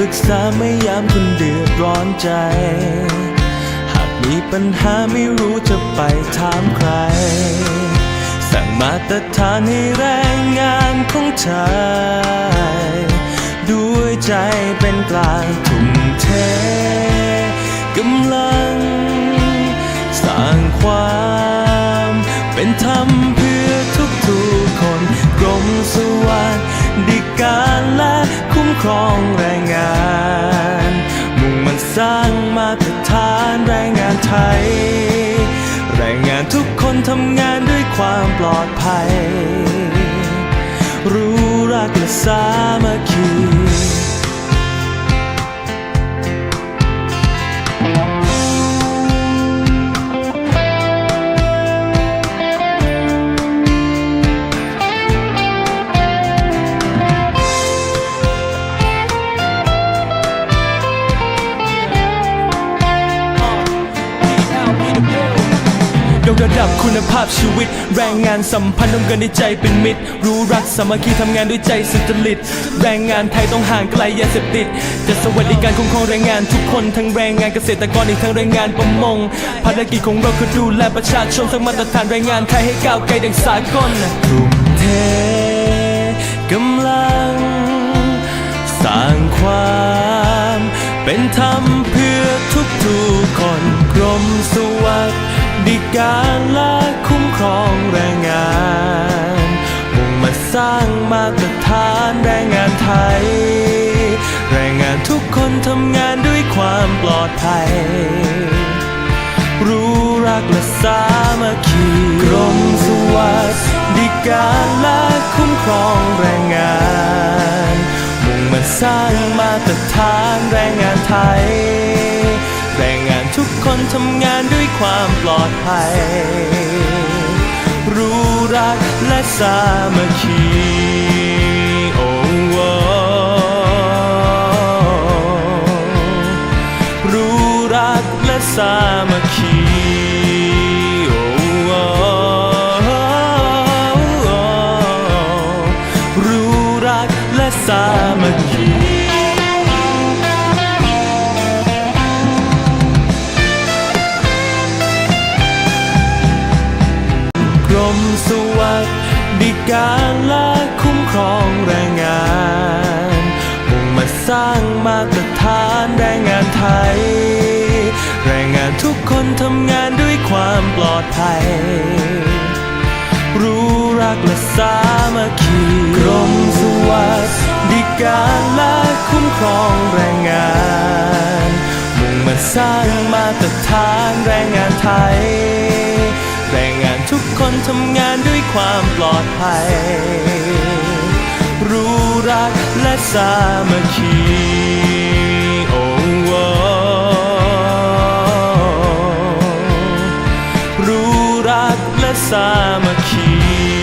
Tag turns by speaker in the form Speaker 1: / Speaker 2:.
Speaker 1: ปรึกษาไม่ยามคุณเดือดร้อนใจ หากมีปัญหาไม่รู้จะไปถามใคร สั่งมาตรฐานให้แรงงานของชายด้วยใจเป็นกลางทุ่มเทกำลัง สร้างความเป็นธรรม ไทย แรงงานทุกคนทำงานด้วยความปลอดภัย รู้รักและสามัคคี ดับคุณภาพชีวิต แรงงานสัมพันธ์ต้องกันในใจเป็นมิตร รู้รักสามัคคีทำงานด้วยใจสุจริต แรงงานไทยต้องห่างไกลยาเสพติดจะสวัสดิการคุ้มครองแรงงานทุกคนทั้งแรงงานเกษตรกรอีกทั้งแรงงานประมงภารกิจของเราคือดูแลประชาชนสร้างมาตรฐานแรงงานไทยให้ก้าวไกลดังสากลทุ่มเทกำลัง สร้างความเป็นธรรม การและคุ้มครองแรงงานมุ่งมาสร้างมาตรฐานแรงงานไทย แรงงานทุกคนทำงานด้วยความปลอดภัย รู้รักและสามัคคีกรมสวัสดิการและคุ้มครองแรงงาน มุ่งมาสร้างมาตรฐานแรงงานไทย ทำงานด้วยความปลอดภัย รู้รักและสามัคคีโอ้โอ้รู้รักและสามัคคีโอ้โอ้รู้รักและสามัคคี ไทย แรงงานทุกคนทำงานด้วยความปลอดภัย รู้รักและสามัคคีกรมสวัสดิการและคุ้มครองแรงงาน มุ่งมาสร้างมาตรฐานแรงงานไทย แรงงานทุกคนทำงานด้วยความปลอดภัย รู้รักและสามัคคี unless I'm a key.